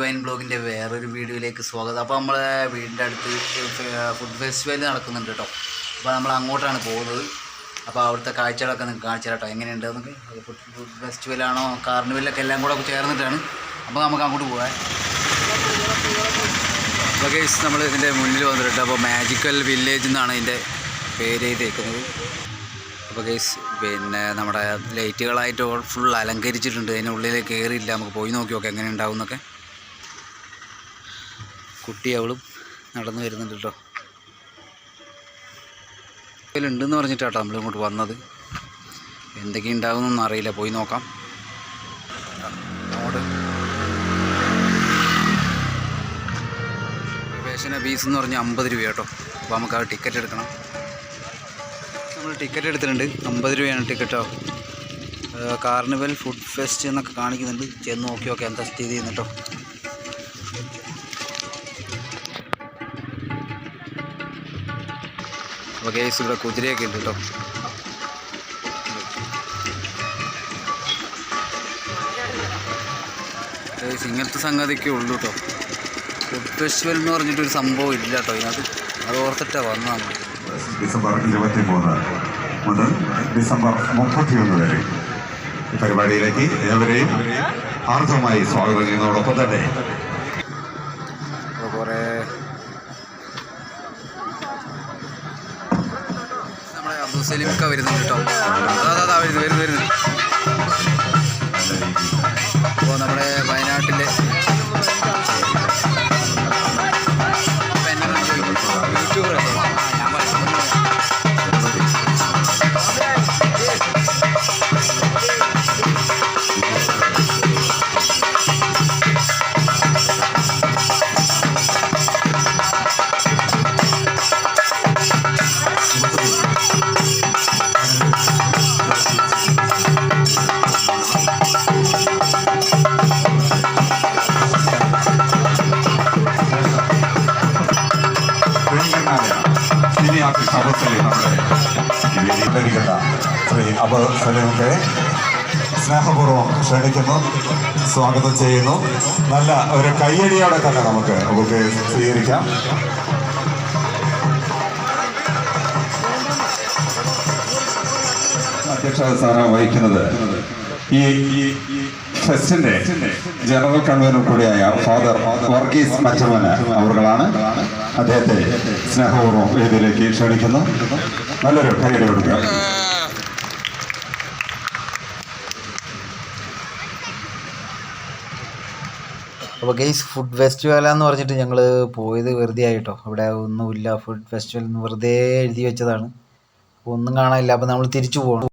ബ്ലോഗിന്റെ വേറൊരു വീഡിയോയിലേക്ക് സ്വാഗതം. അപ്പോൾ നമ്മളെ വീടിന്റെ അടുത്ത് ഫുഡ് ഫെസ്റ്റിവൽ നടക്കുന്നുണ്ട് കേട്ടോ അപ്പോൾ നമ്മൾ അങ്ങോട്ടാണ് പോകുന്നത്. അപ്പോൾ അവിടുത്തെ കാഴ്ചകളൊക്കെ നിങ്ങൾക്ക് കാണിച്ചു കേട്ടോ എങ്ങനെയുണ്ട് അത് ഫുഡ് ഫുഡ് ഫെസ്റ്റിവലാണോ കാർണിവലൊക്കെ എല്ലാം കൂടെ ചേർന്നിട്ടാണ്. അപ്പോൾ നമുക്ക് അങ്ങോട്ട് പോകാം അപ്പോൾ കേസ് നമ്മൾ ഇതിന്റെ മുന്നിൽ വന്നിട്ടുണ്ട് അപ്പോൾ മാജിക്കൽ വില്ലേജ് എന്നാണ് ഇതിന്റെ പേര് എഴുതിയേക്കുന്നത്. അപ്പോൾ കേസ് പിന്നെ നമ്മുടെ ലൈറ്റുകളായിട്ട് ഫുൾ അലങ്കരിച്ചിട്ടുണ്ട്. ഉള്ളിലേക്ക് കയറിയില്ല നമുക്ക് പോയി നോക്കി നോക്കാം എങ്ങനെ ഉണ്ടാവും എന്നൊക്കെ. കുട്ടി അവളും നടന്നു വരുന്നുണ്ട് കേട്ടോ ഉണ്ടെന്ന് പറഞ്ഞിട്ടാട്ടോ നമ്മൾ ഇങ്ങോട്ട് വന്നത്. എന്തൊക്കെ ഉണ്ടാകുമെന്നൊന്നും അറിയില്ല. പോയി നോക്കാം. പ്രവേശന ഫീസ് എന്ന് പറഞ്ഞാൽ അമ്പത് രൂപ കേട്ടോ അപ്പോൾ നമുക്ക് ആ ടിക്കറ്റ് എടുക്കണം. നമ്മൾ ടിക്കറ്റ് എടുത്തിട്ടുണ്ട്. അമ്പത് രൂപയാണ് ടിക്കറ്റോ. കാർണിവൽ ഫുഡ് ഫെസ്റ്റ് എന്നൊക്കെ കാണിക്കുന്നുണ്ട്. ചെന്ന് നോക്കി നോക്കി എന്താ സ്ഥിതി എന്ന് അപ്പോൾ കേസ് ഇവിടെ കുതിരയൊക്കെ ഉണ്ട് കേട്ടോ. കേസ് ഇങ്ങനത്തെ സംഗതിയൊക്കെ ഉള്ളൂ കേട്ടോ. ഫുഡ് ഫെസ്റ്റിവൽ എന്ന് പറഞ്ഞിട്ടൊരു സംഭവം ഇല്ല കേട്ടോ. ഇതിനകത്ത് അത് ഓർത്തിട്ടാണ് വന്നതാണ്. ഡിസംബർ ഇരുപത്തി മൂന്ന് മുതൽ ഡിസംബർ മുപ്പത്തിയൊന്ന് വരെ ഈ പരിപാടിയിലേക്ക് ഏവരെയും ആർദ്രമായി സ്വാഗതം ചെയ്യുന്നതോടൊപ്പം തന്നെ. കുറേ നമ്മുടെ അബ്ദുൽ സലീമൊക്കെ വരുന്നുണ്ട് കേട്ടോ. അതാ അതാ വരുന്നു വരുന്നു വരുന്നു. അപ്പോൾ നമ്മുടെ സിനി ആർട്ടിസ്റ്റ് അബു സലീം നമ്മുടെ ഈ വേദിയിലിരിക്കുന്ന ശ്രീ അബു സ്നേഹപൂർവം ക്ഷണിക്കുന്നു സ്വാഗതം ചെയ്യുന്നു. നല്ല ഒരു കയ്യടിയോടെ തന്നെ നമുക്ക് നമുക്ക് സ്വീകരിക്കാം. അധ്യക്ഷ സ്ഥാനം വഹിക്കുന്നത് ഈ ഫെസ്റ്റിന്റെ ജനറൽ കൺവീനർ കൂടിയായ ഫാദർ വർഗീസ് മച്ചമന അവർകളാണ് അദ്ദേഹത്തെ സ്നേഹപൂർവം വേദിയിലേക്ക് ക്ഷണിക്കുന്നു. നല്ലൊരു കൈയുടെ കൊടുക്കുക. അപ്പോൾ ഗെയ്സ് ഫുഡ് ഫെസ്റ്റിവൽ എന്ന് പറഞ്ഞിട്ട് ഞങ്ങൾ പോയത് വെറുതെ ആയിട്ടോ. അവിടെ ഒന്നുമില്ല ഫുഡ് ഫെസ്റ്റിവൽ എന്ന് വെറുതെ എഴുതി വെച്ചതാണ്. ഒന്നും കാണാനില്ല. അപ്പോൾ നമ്മൾ തിരിച്ചു പോകണം